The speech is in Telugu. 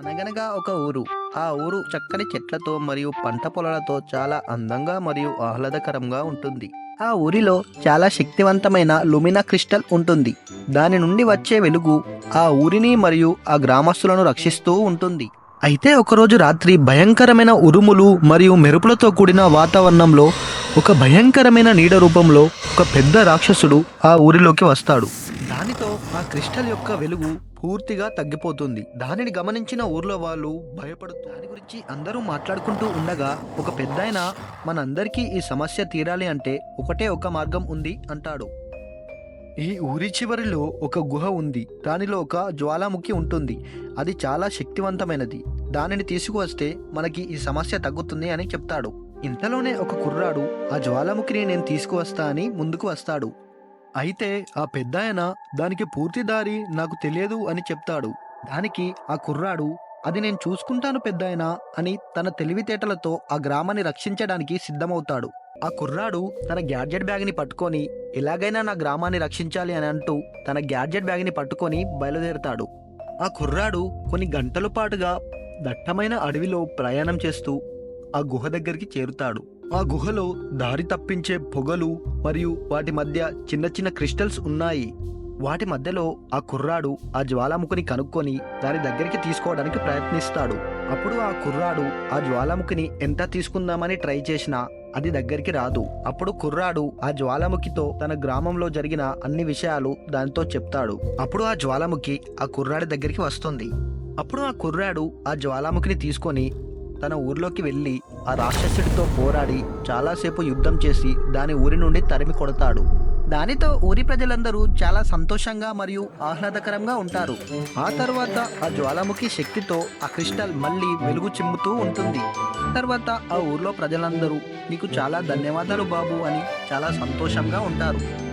అనగనగా ఒక ఊరు. ఆ ఊరు చక్కని చెట్లతో మరియు పంట పొలాలతో చాలా అందంగా మరియు ఆహ్లాదకరంగా ఉంటుంది. ఆ ఊరిలో చాలా శక్తివంతమైన లుమినా క్రిస్టల్ ఉంటుంది. దాని నుండి వచ్చే వెలుగు ఆ ఊరిని మరియు ఆ గ్రామస్తులను రక్షిస్తూ ఉంటుంది. అయితే ఒకరోజు రాత్రి భయంకరమైన ఉరుములు మరియు మెరుపులతో కూడిన వాతావరణంలో ఒక భయంకరమైన నీడ రూపంలో ఒక పెద్ద రాక్షసుడు ఆ ఊరిలోకి వస్తాడు. దానితో ఆ క్రిస్టల్ యొక్క వెలుగు పూర్తిగా తగ్గిపోతుంది. దానిని గమనించిన ఊర్లో వాళ్ళు భయపడుతూ దాని గురించి అందరూ మాట్లాడుకుంటూ ఉండగా ఒక పెద్దాయన మనందరికీ ఈ సమస్య తీరాలి అంటే ఒకటే ఒక మార్గం ఉంది అంటాడు. ఈ ఊరి చివరిలో ఒక గుహ ఉంది. దానిలో ఒక జ్వాలాముఖి ఉంటుంది. అది చాలా శక్తివంతమైనది. దానిని తీసుకువస్తే మనకి ఈ సమస్య తగ్గుతుంది అని చెప్తాడు. ఇంతలోనే ఒక కుర్రాడు ఆ జ్వాలాముఖిని నేను తీసుకువస్తా అని ముందుకు వస్తాడు. అయితే ఆ పెద్దాయన దానికి పూర్తి దారి నాకు తెలియదు అని చెప్తాడు. దానికి ఆ కుర్రాడు అది నేను చూసుకుంటాను పెద్దాయన అని తన తెలివితేటలతో ఆ గ్రామాన్ని రక్షించడానికి సిద్ధమవుతాడు. ఆ కుర్రాడు తన గ్యాడ్జెట్ బ్యాగ్ని పట్టుకొని ఎలాగైనా నా గ్రామాన్ని రక్షించాలి అని అంటూ తన గ్యాడ్జెట్ బ్యాగ్ని పట్టుకొని బయలుదేరుతాడు. ఆ కుర్రాడు కొన్ని గంటల పాటుగా దట్టమైన అడవిలో ప్రయాణం చేస్తూ ఆ గుహ దగ్గరికి చేరుతాడు. ఆ గుహలో దారి తప్పించే పొగలు మరియు వాటి మధ్య చిన్న చిన్న క్రిస్టల్స్ ఉన్నాయి. వాటి మధ్యలో ఆ కుర్రాడు ఆ జ్వాలాముఖిని కనుక్కొని దాని దగ్గరికి తీసుకోవడానికి ప్రయత్నిస్తాడు. అప్పుడు ఆ కుర్రాడు ఆ జ్వాలాముఖిని ఎంత తీసుకుందామని ట్రై చేసినా అది దగ్గరికి రాదు. అప్పుడు కుర్రాడు ఆ జ్వాలాముఖితో తన గ్రామంలో జరిగిన అన్ని విషయాలు దానితో చెప్తాడు. అప్పుడు ఆ జ్వాలాముఖి ఆ కుర్రాడి దగ్గరికి వస్తుంది. అప్పుడు ఆ కుర్రాడు ఆ జ్వాలాముఖిని తీసుకొని తన ఊర్లోకి వెళ్ళి ఆ రాక్షసుడితో పోరాడి చాలాసేపు యుద్ధం చేసి దాని ఊరి నుండి తరిమి కొడతాడు. దానితో ఊరి ప్రజలందరూ చాలా సంతోషంగా మరియు ఆహ్లాదకరంగా ఉంటారు. ఆ తర్వాత ఆ జ్వాలాముఖి శక్తితో ఆ క్రిస్టల్ మళ్ళీ వెలుగు చిమ్ముతూ ఉంటుంది. తర్వాత ఆ ఊర్లో ప్రజలందరూ నీకు చాలా ధన్యవాదాలు బాబు అని చాలా సంతోషంగా ఉంటారు.